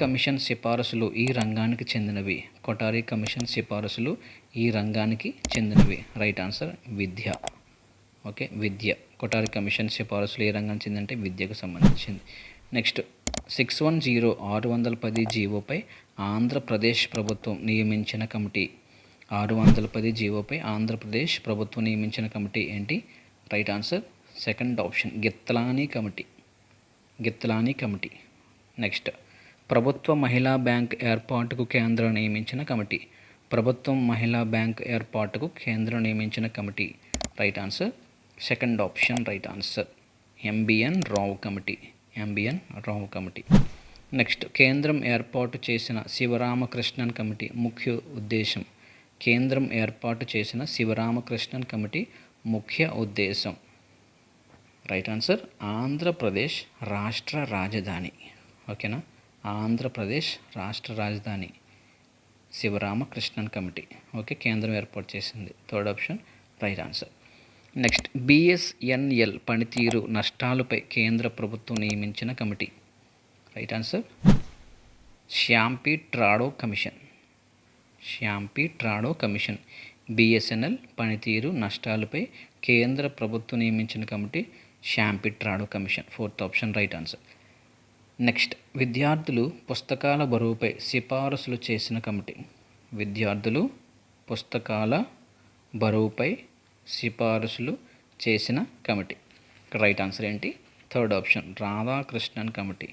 Commission సిఫారసులు ఈ రంగానికి చెందినవి. కొటారి కమిషన్ సిఫారసులు ఈ రంగానికి చెందినవి. రైట్ ఆన్సర్ విద్య. ఓకే విద్య. కొటారి కమిషన్ సిఫారసులు ఏ రంగానికి చెందంటే విద్యకు సంబంధించింది. నెక్స్ట్ సిక్స్ వన్ జీరో ఆరు వందల పది జీవోపై ఆంధ్రప్రదేశ్ ప్రభుత్వం నియమించిన కమిటీ. ఆరు వందల పది జీవోపై ఆంధ్రప్రదేశ్ ప్రభుత్వం నియమించిన కమిటీ ఏంటి? Right answer second option Gitlani committee. Gitlani committee. Next ప్రభుత్వ మహిళా బ్యాంక్ ఏర్పాటుకు కేంద్రం నియమించిన కమిటీ. ప్రభుత్వం మహిళా బ్యాంక్ ఏర్పాటుకు కేంద్రం నియమించిన committee. Right answer. Second option right answer. MBN Rao committee. MBN Rao committee. Next కేంద్రం ఏర్పాటు చేసిన శివరామకృష్ణన్ కమిటీ ముఖ్య ఉద్దేశం. కేంద్రం ఏర్పాటు చేసిన శివరామకృష్ణన్ కమిటీ ముఖ్య ఉద్దేశం. Right answer. ఆంధ్రప్రదేశ్ రాష్ట్ర రాజధాని. ఓకేనా? ఆంధ్రప్రదేశ్ రాష్ట్ర రాజధాని శివరామకృష్ణన్ కమిటీ. ఓకే కేంద్రం ఏర్పాటు చేసింది. Third option right answer. Next BSNL పనితీరు నష్టాలపై కేంద్ర ప్రభుత్వం నియమించిన committee. Right answer Sam Pitroda commission. Sam Pitroda commission. BSNL పనితీరు నష్టాలపై కేంద్ర ప్రభుత్వం నియమించిన committee Sam Pitroda commission. Fourth option right answer. Next. విద్యార్థులు పుస్తకాల బరువుపై సిఫారసులు చేసిన కమిటీ. విద్యార్థులు పుస్తకాల బరువుపై సిఫారసులు చేసిన కమిటీ. రైట్ ఆన్సర్ ఏంటి? Third option. Radhakrishnan committee.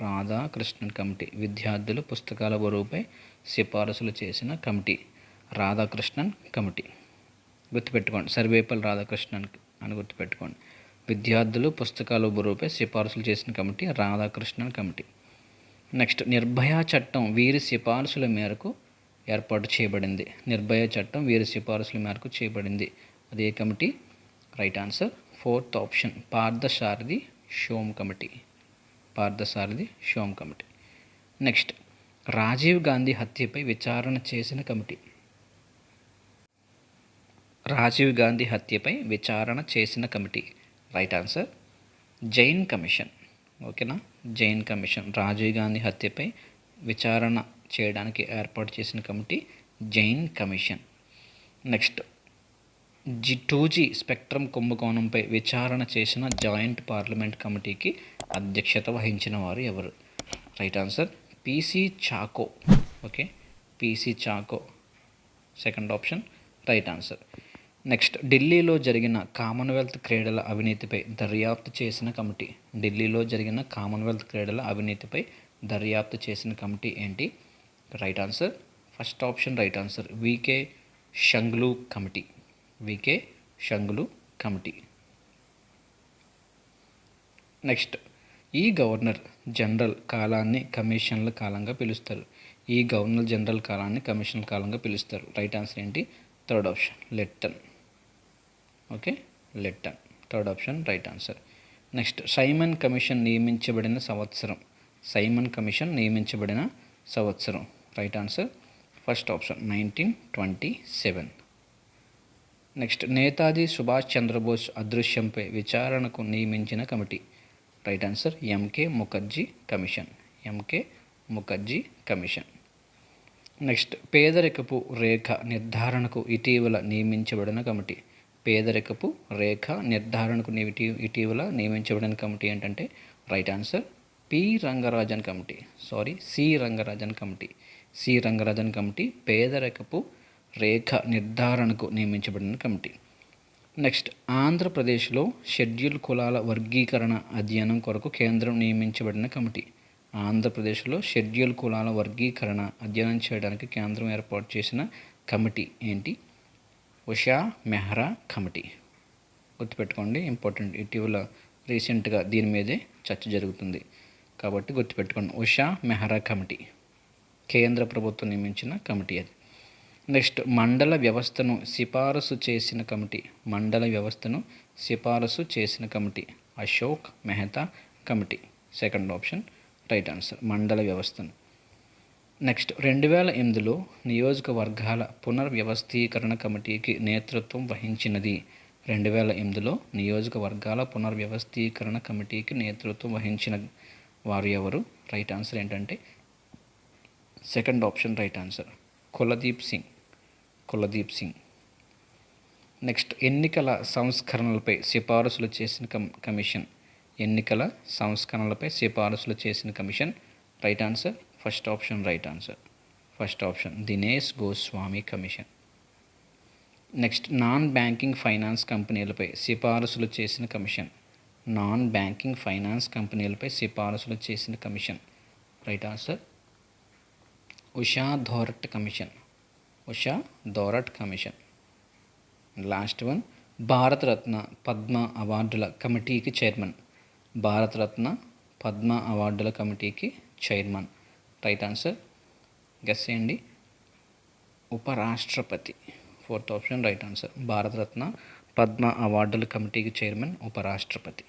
Radhakrishnan committee. విద్యార్థులు పుస్తకాల బరువుపై సిఫారసులు చేసిన కమిటీ. రాధాకృష్ణన్ కమిటీ. గుర్తుపెట్టుకోండి. సర్వేపల్లి రాధాకృష్ణన్ అని గుర్తుపెట్టుకోండి. విద్యార్థులు పుస్తకాల బరువుపై సిఫార్సులు చేసిన committee Radhakrishnan committee. Next Nirbhaya చట్టం వీరి సిఫార్సుల మేరకు ఏర్పాటు చేయబడింది. నిర్భయ చట్టం వీరి సిఫార్సుల మేరకు చేయబడింది. అదే committee. Right answer fourth option Parthasarathi Shome committee. Parthasarathi Shome committee. Next Rajiv Gandhi హత్యపై విచారణ చేసిన కమిటీ. రాజీవ్ గాంధీ హత్యపై విచారణ చేసిన committee. Right answer Jain commission ఓకేనా జైన్ కమిషన్ రాజీవ్ గాంధీ హత్యపై విచారణ చేయడానికి ఏర్పాటు చేసిన committee Jain commission next G two G spectrum కుంభకోణంపై విచారణ చేసిన జాయింట్ పార్లమెంట్ కమిటీకి అధ్యక్షత వహించిన వారు ఎవరు right answer PC Chacko okay PC Chacko second option right answer next ఢిల్లీలో జరిగిన కామన్వెల్త్ క్రీడల అవినీతిపై దర్యాప్తు చేసిన కమిటీ. ఢిల్లీలో జరిగిన కామన్వెల్త్ క్రీడల అవినీతిపై దర్యాప్తు చేసిన కమిటీ ఏంటి? Right answer first option right answer VK Shunglu committee. VK Shunglu committee. Next ఈ గవర్నర్ జనరల్ కాలాన్ని కమిషన్ల కాలంగా పిలుస్తారు. ఈ గవర్నర్ జనరల్ కాలాన్ని కమిషన్ల కాలంగా పిలుస్తారు. రైట్ ఆన్సర్ ఏంటి? Third option Lytton okay Lytton third option right answer next Simon commission నియమించబడిన సంవత్సరం. సైమన్ కమిషన్ నియమించబడిన సంవత్సరం. Right answer first option nineteen twenty seven next Netaji Subhash Chandrabose అదృశ్యంపై విచారణకు నియమించిన committee right answer MK Mukherjee commission MK Mukherjee commission next పేదరికపు రేఖ నిర్ధారణకు ఇటీవల నియమించబడిన కమిటీ పేదరికపు రేఖ నిర్ధారణకు ఇటీవల నియమించబడిన కమిటీ ఏంటంటే right answer P. Rangarajan committee. Sorry C. Rangarajan committee. C. Rangarajan committee పేదరికపు రేఖ నిర్ధారణకు నియమించబడిన కమిటీ. నెక్స్ట్ ఆంధ్రప్రదేశ్లో షెడ్యూల్ కులాల వర్గీకరణ అధ్యయనం కొరకు కేంద్రం నియమించబడిన కమిటీ. ఆంధ్రప్రదేశ్లో షెడ్యూల్ కులాల వర్గీకరణ అధ్యయనం చేయడానికి కేంద్రం ఏర్పాటు చేసిన కమిటీ ఏంటి? ఉషా మెహ్రా కమిటీ. గుర్తుపెట్టుకోండి ఇంపార్టెంట్ ఇటీవల రీసెంట్గా దీని మీదే చర్చ జరుగుతుంది. కాబట్టి గుర్తుపెట్టుకోండి ఉషా మెహ్రా కమిటీ. కేంద్ర ప్రభుత్వం నియమించిన కమిటీ అది. నెక్స్ట్ మండల వ్యవస్థను సిఫారసు చేసిన కమిటీ. మండల వ్యవస్థను సిఫారసు చేసిన committee. Ashok Mehta committee. Second option right answer మండల వ్యవస్థను. నెక్స్ట్ రెండు వేల ఎనిమిదిలో నియోజకవర్గాల పునర్వ్యవస్థీకరణ కమిటీకి నేతృత్వం వహించినది. రెండు వేల ఎనిమిదిలో నియోజకవర్గాల పునర్వ్యవస్థీకరణ కమిటీకి నేతృత్వం వహించిన వారు ఎవరు? రైట్ ఆన్సర్ ఏంటంటే second option right answer Kuldeep Singh. Kuldeep Singh. Next ఎన్నికల సంస్కరణలపై సిఫారసులు చేసిన కమ్ కమిషన్. ఎన్నికల సంస్కరణలపై సిఫారసులు చేసిన commission. Right answer first option right answer first option Dinesh Goswami commission next non banking finance కంపెనీలపై సిఫారసులు చేసిన కమిషన్ నాన్ బ్యాంకింగ్ ఫైనాన్స్ కంపెనీలపై సిఫారసులు చేసిన commission right answer Usha Thorat commission Usha Thorat commission last one Bharat Ratna Padma అవార్డుల కమిటీకి chairman Bharat Ratna Padma అవార్డుల కమిటీకి చైర్మన్ రైట్ ఆన్సర్. గెస్ చేయండి. ఉపరాష్ట్రపతి. Fourth option right answer. Bharat Ratna Padma అవార్డుల కమిటీకి చైర్మన్ ఉపరాష్ట్రపతి.